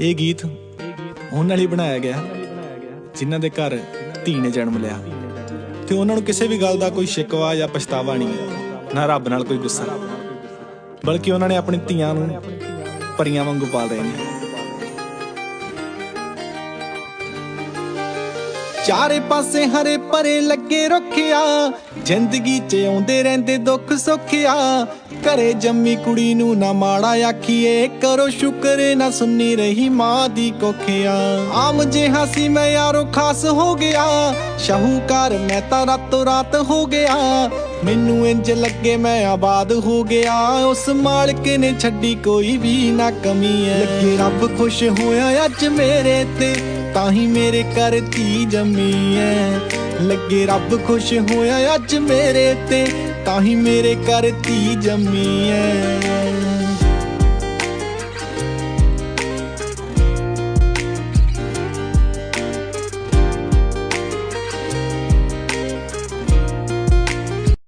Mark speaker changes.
Speaker 1: ਇਹ ਗੀਤ ਉਹਨਾਂ ਲਈ ਬਣਾਇਆ ਗਿਆ। ਜਿਨ੍ਹਾਂ ਦੇ ਘਰ ਧੀ ਨੇ ਜਨਮ ਲਿਆ। ਤੇ ਉਹਨਾਂ ਨੂੰ ਕਿਸੇ ਵੀ ਗੱਲ ਦਾ ਕੋਈ ਸ਼ਿਕਵਾ ਜਾਂ ਪਛਤਾਵਾ ਨਹੀਂ ਨਾ ਰੱਬ ਨਾਲ ਕੋਈ ਗੁੱਸਾ। ਬਲਕਿ ਉਹਨਾਂ ਨੇ ਆਪਣੀ ਧੀਆਂ ਨੂੰ ਪਰੀਆਂ ਵਾਂਗੂ ਪਾਲ ਰਹੇ ਨੇ। ਚਾਰੇ ਪਾਸੇ ਹਰੇ ਭਰੇ ਲੱਗੇ ਰੁੱਖਿਆ। ਜ਼ਿੰਦਗੀ 'ਚ ਆਉਂਦੇ ਰਹਿੰਦੇ ਦੁੱਖ ਸੁੱਖਿਆ। ਘਰੇ ਜੰਮੀ ਕੁੜੀ ਨੂੰ ਨਾ ਮਾੜਾ ਆਖੀਏ, ਕਰੋ ਸ਼ੁਕਰ, ਨਾ ਸੁੰਨੀ ਰਹੀ ਮਾਂ ਦੀ ਕੋਖਿਆ। ਆਮ ਜਿਹਾ ਸੀ ਮੈਂ ਯਾਰੋ ਖਾਸ ਹੋ ਗਿਆ। ਸ਼ਾਹੂਕਾਰ ਮੈਂ ਤਾਂ ਰਾਤੋਂ ਰਾਤ ਹੋ ਗਿਆ। ਮੈਨੂੰ ਇੰਜ ਲੱਗੇ ਮੈਂ ਆਬਾਦ ਹੋ ਗਿਆ। ਉਸ ਮਾਲਕ ਨੇ ਛੱਡੀ ਕੋਈ ਵੀ ਨਾ ਕਮੀ ਐ ਲੱਗੇ ਰੱਬ ਖੁਸ਼ ਹੋਇਆ ਅੱਜ ਮੇਰੇ ਤੇ। ਤਾਂ ਹੀ ਮੇਰੇ ਘਰ ਧੀ ਜੰਮੀ ਐ। ਲੱਗੇ ਰੱਬ ਖੁਸ਼ ਹੋਇਆ ਅੱਜ ਮੇਰੇ ਤੇ ਤਾਂ ਹੀ ਮੇਰੇ ਘਰ ਧੀ ਜੰਮੀ ਐ।